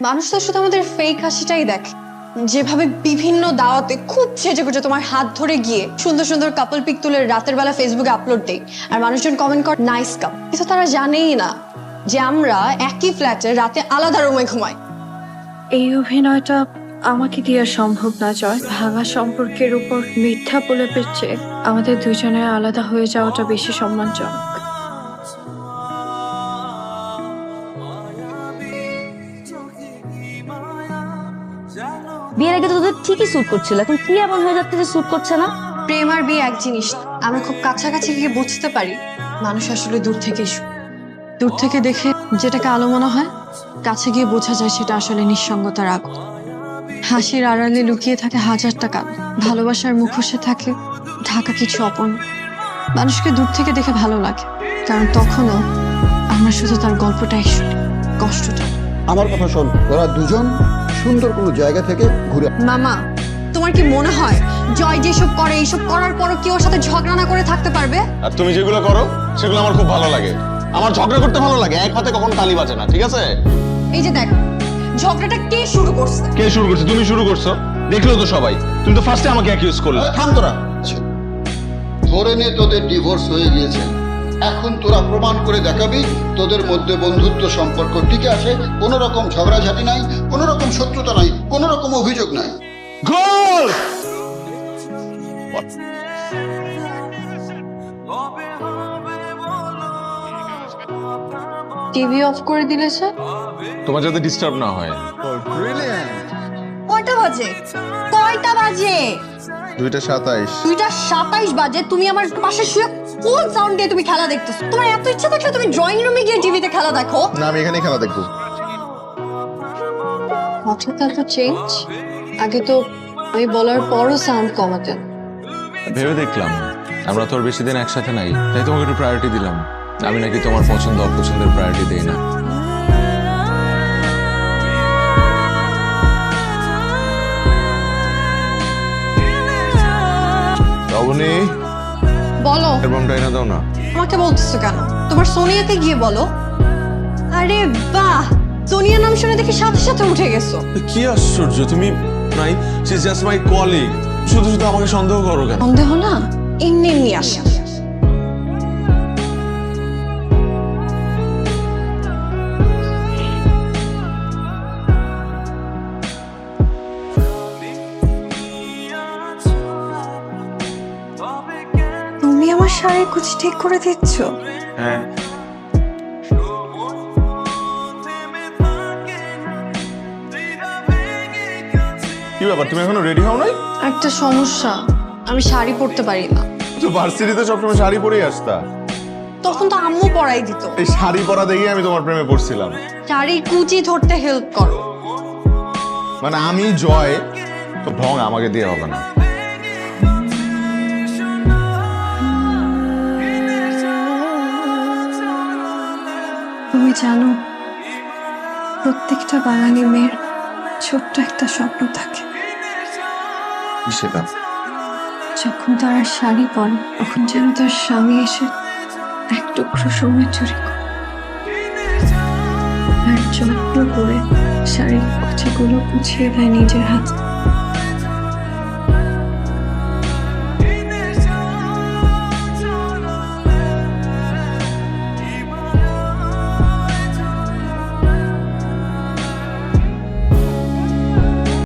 মানুষ তো শুধু আমাদের ফেক হাসিটাই দেখে। যেভাবে বিভিন্ন দাওয়াতে খুব ছেজে গুজে তোমার হাত ধরে গিয়ে সুন্দর সুন্দর কাপল পিক তুলে রাতের বেলা ফেসবুকে আপলোড দেই আর মানুষজন কমেন্ট কর নাইস কাপ কিন্তু তারা জানেই না যে আমরা একই ফ্ল্যাটে রাতে আলাদা রুমে ঘুমাই। এই অভিনয়টা আমাকে দিয়ে সম্ভব না, জয়। ভাঙা সম্পর্কের উপর মিথ্যা বলে পেচ্ছে আমাদের দুজনের আলাদা হয়ে যাওয়াটা বেশি সম্মানজনক। বিয়ের আগে তো তোদের ঠিকই স্যুট করছিল এখন কি এমন হয়ে যাচ্ছে যে স্যুট করছে না? প্রেম আর বিয়ে এক জিনিস। আমরা খুব কাছাকাছি গিয়ে বুঝতে পারি মানুষ আসলে দূর থেকে দূর থেকে দেখে যেটাকে আলো মনে হয় কাছে গিয়ে বোঝা যায় সেটা আসলে নিঃসঙ্গতার আগুন হাসির আড়ালে লুকিয়ে থাকে হাজারটা কান ভালোবাসার মুখোশে থাকে ঢাকা কিছু অপন। মানুষকে দূর থেকে দেখে ভালো লাগে কারণ তখনও আমরা শুধু তার গল্পটাই শুনি কষ্টটা। আমার কথা শোন ওরা দুজন সুন্দর কোনো জায়গা থেকে ঘুরে মামা তোমার কি মনে হয় জয় যেসব করে এইসব করার পরও কি ওর সাথে ঝগড়া না করে থাকতে পারবে? আর তুমি যেগুলো করো সেগুলো আমার খুব ভালো লাগে। আমার ঝগড়া করতে ভালো লাগে এক হাতে কখনো তালি বাজে না ঠিক আছে? এই যে দেখ ঝগড়াটা কে শুরু করছে? কে শুরু করছে? তুমি শুরু করছ? দেখল তো সবাই। তুমি তো ফার্স্টে আমাকে অ্যাকিউজ করলে। থাম তোরা। ধরে নে তোদের ডিভোর্স হয়ে গিয়েছে। এখন তোরা প্রমাণ করে দেখাবি তোদের মধ্যে বন্ধুত্ব সম্পর্ক টিকে আছে কোনো রকম ঝগড়াঝাটি নাই কোনো রকম শত্রুতা কোনো রকম অভিযোগ নাই। গোল! টিভি অফ করে দিলে স্যার? তোমার যাতে ডিস্টার্ব না হয়। কয়টা বাজে? কয়টা বাজে? দুইটা সাতাইশ। দুইটা সাতাইশ বাজে। তুমি আমার পাশে শুয়ে কোন সাউন্ড দিয়ে তুমি খেলা দেখতেছো? তোমার এত ইচ্ছা থাকলে তুমি ড্রয়িং রুমে গিয়ে টিভিতে খেলা দেখো। না আমি এখানে খেলা দেখব। হঠাৎ এত চেঞ্জ আগে তো আমি বলার পরও সাউন্ড কমাতেন। ভেবে দেখলাম আমরা তো আর বেশি দিন একসাথে নাই তাই তোমাকে একটু প্রায়োরিটি দিলাম। আমি নাকি তোমার পছন্দ অপছন্দের প্রায়োরিটি দেই না। অবনী বলো। অ্যালবামটা এনে দাও না। আমাকে বলতেছো কেন? তোমার সোনিয়াকে গিয়ে বলো। আরে বাহ! সোনিয়া নাম শুনে দেখি সাথে সাথে উঠে গেছো। কি আশ্চর্য তুমি নাই সে জাস্ট মাই কলিগ শুধু শুধু আমাকে সন্দেহ করো কেন? সন্দেহ না এমনি এমনি আসে। তুমি আমার শাড়ির কুচি ঠিক করে দিচ্ছ? হ্যাঁ। কি ব্যাপার তুমি এখনও রেডি হও নাই? একটা সমস্যা আমি শাড়ি পরতে পারি না। তো ভার্সিটিতে সবসময় শাড়ি পরেই আসতা? তখন তো আম্মু পরাই দিত। এই শাড়ি পরা দেখে আমি তোমার প্রেমে পড়ছিলাম। শাড়ির কুচি ধরতে হেল্প করো। মানে আমি জয় তো ঢং আমাকে দিয়ে হবে না। তুমি জানো প্রত্যেকটা বাঙালি মেয়ের ছোট্ট একটা স্বপ্ন থাকে। সেটা? যখন তারা শাড়ি পরে, তখন যেন তার স্বামী এসে এক টুকরো সময় চুরি আর যত্ন করে শাড়ির কুচিগুলো গুছিয়ে দেয় নিজের হাতে।